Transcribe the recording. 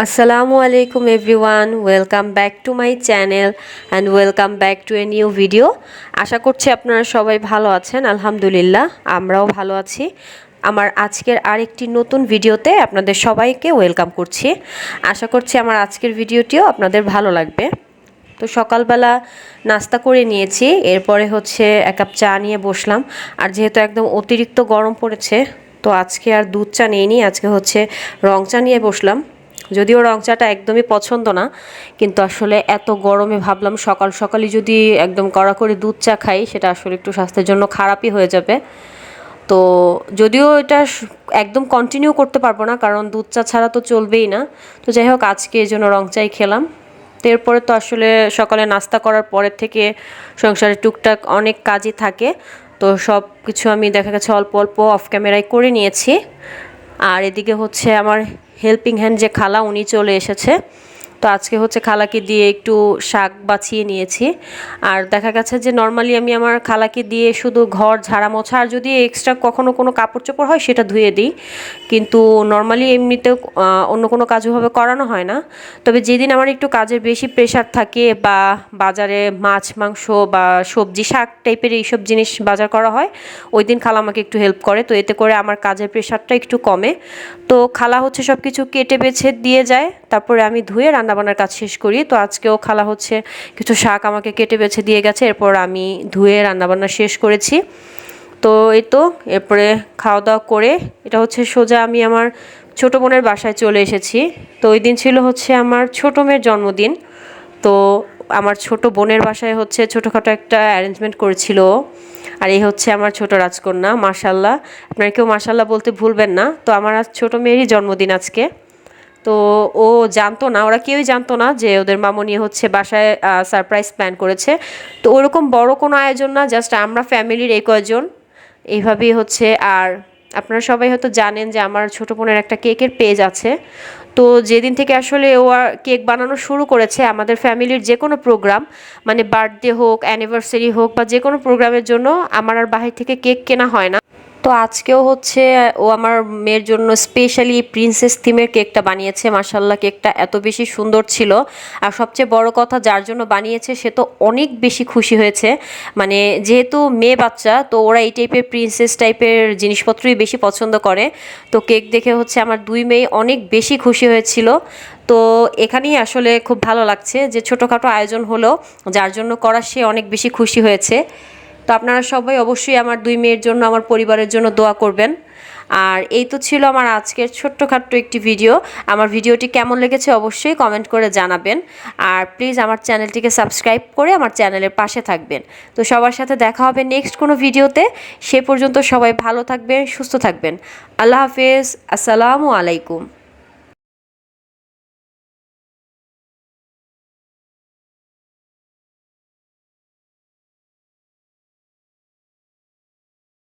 আসসালামু আলাইকুম everyone welcome back to my channel and welcome back to a new video আশা করছি আপনারা সবাই ভালো আছেন, আলহামদুলিল্লাহ, আমরাও ভালো আছি। আমার আজকের আরেকটি নতুন ভিডিওতে আপনাদের সবাইকে ওয়েলকাম করছি। আশা করছি আমার আজকের ভিডিওটিও আপনাদের ভালো লাগবে। তো সকালবেলা নাস্তা করে নিয়েছি, এরপরে হচ্ছে এক কাপ চা নিয়ে বসলাম। আর যেহেতু একদম অতিরিক্ত গরম পড়েছে, তো আজকে আর দুধ চা নিয়ে আজকে হচ্ছে রং চা নিয়ে বসলাম। যদিও রং চাটা একদমই পছন্দ না, কিন্তু আসলে এত গরমে ভাবলাম সকাল সকালই যদি একদম কড়া করে দুধ চা খাই, সেটা আসলে একটু স্বাস্থ্যের জন্য খারাপই হয়ে যাবে। তো যদিও এটা একদম কন্টিনিউ করতে পারব না, কারণ দুধ চা ছাড়া তো চলবেই না। তো যাই হোক, আজকে এই জন্য রং চাই খেলাম। তো এরপরে তো আসলে সকালে নাস্তা করার পরের থেকে সংসারে টুকটাক অনেক কাজই থাকে। তো সব কিছু আমি দেখা গেছে অল্প অল্প অফ ক্যামেরায় করে নিয়েছি। আর এদিকে হচ্ছে আমার হেল্পিং হ্যান্ড যে খালা উনি চলে এসেছে। তো আজকে হচ্ছে খালাকে দিয়ে একটু শাক বাছিয়ে নিয়েছি। আর দেখা গেছে যে নর্মালি আমি আমার খালাকে দিয়ে শুধু ঘর ঝাড়া মোছা, আর যদি এক্সট্রা কখনো কোনো কাপড় চোপড় হয় সেটা ধুয়ে দিই। কিন্তু নর্মালি এমনিতেও অন্য কোনো কাজভাবে করানো হয় না। তবে যেদিন আমার একটু কাজের বেশি প্রেশার থাকে বা বাজারে মাছ, মাংস বা সবজি, শাক টাইপের এইসব জিনিস বাজার করা হয় ওই দিন খালা আমাকে একটু হেল্প করে। তো এতে করে আমার কাজের প্রেশারটা একটু কমে। তো খালা হচ্ছে সব কিছু কেটে বেছে দিয়ে যায়। তারপরে আমি ধুয়ে রান্নাবান্নার কাজ শেষ করি। তো আজকেও খালা হচ্ছে কিছু শাক আমাকে কেটে বেছে দিয়ে গেছে, এরপর আমি ধুয়ে রান্নাবান্না শেষ করেছি। তো এই তো, এরপরে খাওয়া দাওয়া করে, এটা হচ্ছে সোজা আমি আমার ছোটো বোনের বাসায় চলে এসেছি। তো ওই দিন ছিল হচ্ছে আমার ছোটো মেয়ের জন্মদিন। তো আমার ছোট বোনের বাসায় হচ্ছে ছোটোখাটো একটা অ্যারেঞ্জমেন্ট করেছিল আর এই হচ্ছে আমার ছোট রাজকন্যা মার্শাল্লাহ আপনারা কেউ মার্শাল্লাহ বলতে ভুলবেন না। তো আমার আজ ছোটো মেয়েরই জন্মদিন আজকে। তো ও জানতো না, ওরা কেউই জানতো না যে ওদের মামনি হচ্ছে বাসায় সারপ্রাইজ প্ল্যান করেছে। তো ওরকম বড় কোনো আয়োজন না জাস্ট আমরা ফ্যামিলির এই কয়জন। এইভাবেই হচ্ছে, আর আপনারা সবাই হয়তো জানেন যে আমার ছোটো বোনের একটা কেকের পেজ আছে। তো যেদিন থেকে আসলে ও আর কেক বানানো শুরু করেছে, আমাদের ফ্যামিলির যে কোনো প্রোগ্রাম মানে বার্থডে হোক অ্যানিভার্সারি হোক, বা যে কোনো প্রোগ্রামের জন্য আমার আর বাহির থেকে কেক কেনা হয় না। তো আজকেও হচ্ছে, ও আমার মেয়ের জন্য স্পেশালি প্রিন্সেস থিমের কেকটা বানিয়েছে। মাসাল্লাহ কেকটা এত বেশি সুন্দর ছিল। আর সবচেয়ে বড় কথা যার জন্য বানিয়েছে, সে তো অনেক বেশি খুশি হয়েছে। মানে যেহেতু মেয়ে বাচ্চা, তো ওরা এই টাইপের প্রিন্সেস টাইপের জিনিসপত্রই বেশি পছন্দ করে। তো কেক দেখে হচ্ছে আমার দুই মেয়ে অনেক বেশি খুশি হয়েছিল। তো এখানেই আসলে খুব ভালো লাগছে যে ছোটোখাটো আয়োজন হলো, যার জন্য করা সে অনেক বেশি খুশি হয়েছে। তো আপনারা সবাই অবশ্যই আমার দুই মেয়ের জন্য, আমার পরিবারের জন্য দোয়া করবেন। আর এই তো ছিল আমার আজকের ছোট্টখাট্ট একটি ভিডিও। আমার ভিডিওটি কেমন লেগেছে অবশ্যই কমেন্ট করে জানাবেন। আর প্লিজ আমার চ্যানেলটিকে সাবস্ক্রাইব করে আমার চ্যানেলের পাশে থাকবেন। তো সবার সাথে দেখা হবে নেক্সট কোনো ভিডিওতে। সে পর্যন্ত সবাই ভালো থাকবেন, সুস্থ থাকবেন। আল্লাহ হাফেজ, আসসালামু আলাইকুম।